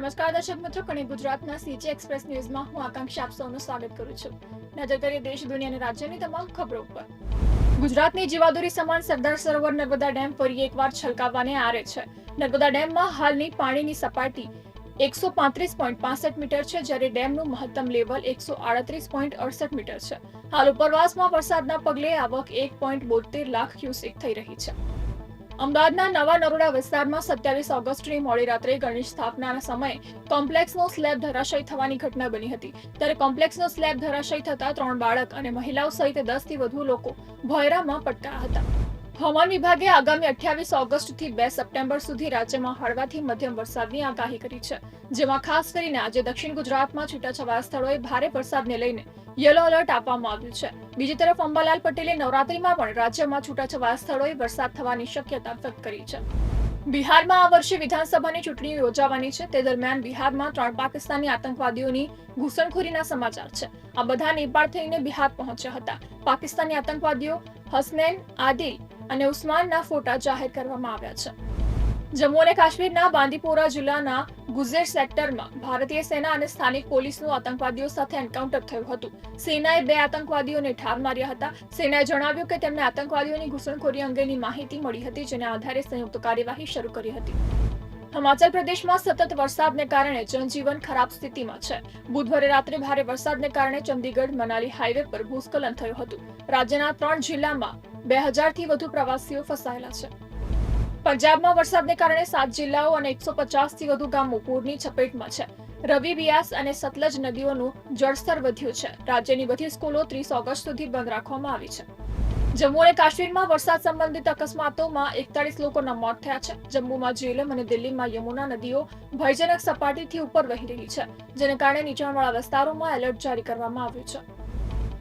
નમસ્કાર, દર્શક મિત્રો. કણે ગુજરાતના સીજી એક્સપ્રેસ ન્યૂઝમાં હું આકાંક્ષા આપ સૌનું સ્વાગત કરું છું. નજર કરીએ દેશ, દુનિયા અને રાજ્યની તમામ ખબરો પર ગુજરાતની જીવાદોરી સમાન સરદાર સરોવર નર્મદા ડેમ ફરી એકવાર છલકાવવાને આરે છે. નર્મદા ડેમમાં હાલની પાણીની સપાટી એકસો પાંત્રીસ પોઈન્ટ પાસઠ મીટર છે, જ્યારે ડેમનું મહત્તમ લેવલ એકસો આડત્રીસ પોઈન્ટ અડસઠ મીટર છે. હાલ ઉપરવાસમાં વરસાદના પગલે આવક એક પોઈન્ટ બોતેર લાખ ક્યુસેક થઈ રહી છે. અમદાવાદના નવા નરોડા વિસ્તારમાં સત્યાવીસ ઓગસ્ટની મોડી રાત્રે ગણેશ સ્થાપનાના સમયે કોમ્પ્લેક્સનો સ્લેબ ધરાશયી થવાની ઘટના બની હતી. ત્યારે કોમ્પ્લેક્સનો સ્લેબ ધરાશયી થતા ત્રણ બાળક અને મહિલાઓ સહિત દસથી વધુ લોકો ભોયરામાં પટકાયા હતા. હવામાન વિભાગે આગામી અઠ્યાવીસ ઓગસ્ટથી બે સપ્ટેમ્બર સુધી રાજ્યમાં હળવાથી મધ્યમ વરસાદની આગાહી કરી છે. જેમાં ખાસ કરીને આજે દક્ષિણ ગુજરાતમાં છૂટાછવાયા સ્થળોએ ભારે વરસાદને લઈને યલો એલર્ટ આપવામાં આવ્યું છે. બીજી તરફ અંબાલાલ પટેલે નવરાત્રીમાં પણ રાજ્યમાં છૂટાછવાયા સ્થળોએ વરસાદ થવાની શક્યતા વ્યક્ત કરી છે. બિહારમાં આ વર્ષે વિધાનસભાની ચૂંટણી યોજાવાની છે. તે દરમિયાન બિહારમાં ત્રણ પાકિસ્તાની આતંકવાદીઓની ઘૂસણખોરીના સમાચાર છે. આ બધા નેપાળ થઈને બિહાર પહોંચ્યા હતા. પાકિસ્તાની આતંકવાદીઓ હસનૈન, આદિલ અને ઉસ્માનના ફોટા જાહેર કરવામાં આવ્યા છે. જમ્મુ અને કાશ્મીરના બાંદીપોરા જિલ્લાના ગુજેર સેક્ટરમાં ભારતીય સેના અને સ્થાનિક પોલીસનું આતંકવાદીઓ સાથે એન્કાઉન્ટર થયું હતું. સેનાએ બે આતંકવાદીઓને ઠાર માર્યા હતા. સેનાએ જણાવ્યું કે તેમને આતંકવાદીઓની ઘૂસણખોરી અંગેની માહિતી મળી હતી, જેના આધારે સંયુક્ત કાર્યવાહી શરૂ કરી હતી. હિમાચલ પ્રદેશમાં સતત વરસાદને કારણે જનજીવન ખરાબ સ્થિતિમાં છે. બુધવારે રાત્રે ભારે વરસાદને કારણે ચંદીગઢ, મનાલી હાઈવે પર ભૂસ્ખલન થયું હતું. રાજ્યના ત્રણ જિલ્લામાં બે હજારથી વધુ પ્રવાસીઓ ફસાયેલા છે. પંજાબમાં વરસાદને કારણે સાત જિલ્લાઓ અને એકસો પચાસથી વધુ ગામો પૂરની ચપેટમાં છે. રવિ, બિયાસ અને સતલજ નદીઓનું જળસ્તર વધ્યું છે. રાજ્યની બધી સ્કૂલો ત્રીસ ઓગસ્ટ સુધી બંધ રાખવામાં આવી છે. જમ્મુ અને કાશ્મીરમાં વરસાદ સંબંધિત અકસ્માતોમાં એકતાળીસ લોકોના મોત થયા છે. જમ્મુમાં જેલમ અને દિલ્હીમાં યમુના નદીઓ ભયજનક સપાટીથી ઉપર વહી રહી છે, જેને કારણે નીચાણવાળા વિસ્તારોમાં એલર્ટ જારી કરવામાં આવ્યું છે.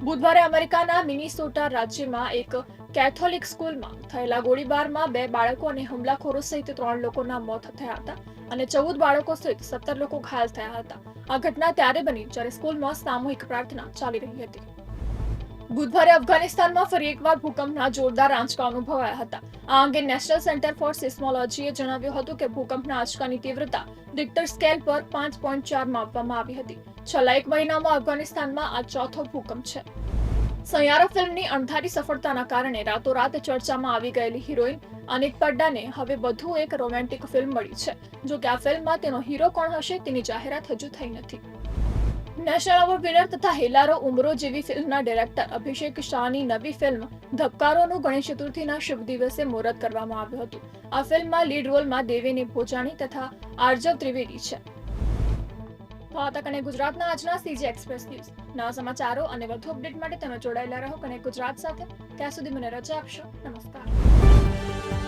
બુધવારે અમેરિકાના મિનિસોટા રાજ્યમાં એક કેથોલિક સ્કૂલમાં થયેલા ગોળીબારમાં બે બાળકો અને હુમલાખોરો સહિત ત્રણ લોકોના મોત થયા હતા અને ચૌદ બાળકો સહિત સત્તર લોકો ઘાયલ થયા હતા. આ ઘટના ત્યારે બની જ્યારે સ્કૂલમાં સામૂહિક પ્રાર્થના ચાલી રહી હતી. બુધવારે અફઘાનિસ્તાનમાં ફરી એકવાર ભૂકંપના જોરદાર આંચકા અનુભવાયા હતા. આ અંગે નેશનલ સેન્ટર ફોર સિસ્મોલોજીએ જણાવ્યું હતું કે ભૂકંપના આંચકાની તીવ્રતા રિક્ટર સ્કેલ પર પાંચ પોઈન્ટ ચાર માપવામાં આવી હતી. છેલ્લા એક મહિનામાં અફઘાનિસ્તાનમાં આ ચોથો ભૂકંપ છે. સૈયારા ફિલ્મની અણધારી સફળતાના કારણે રાતોરાત ચર્ચામાં આવી ગયેલી હિરોઈન અનિક પડ્ડાને હવે વધુ એક રોમેન્ટિક ફિલ્મ મળી છે, જો કે આ ફિલ્મમાં તેનો હીરો કોણ હશે તેની જાહેરાત હજુ થઈ નથી. નેશનલ અવોર્ડ વિનર તથા હેલારો ઉમરો જેવી ફિલ્મના ડિરેક્ટર અભિષેક શાહની નવી ફિલ્મ ધબકારોનું ગણેશ ચતુર્થીના શુભ દિવસે મુહૂર્ત કરવામાં આવ્યું હતું. આ ફિલ્મમાં લીડ રોલમાં દેવીની ભોજાણી તથા આર્જવ ત્રિવેદી છે. તો આ તક અને ગુજરાતના આજના સીજી એક્સપ્રેસ ન્યૂઝ. નવા સમાચારો અને વધુ અપડેટ માટે તમે જોડાયેલા રહો કને ગુજરાત સાથે. ત્યાં સુધી મને રજા આપશો. નમસ્કાર.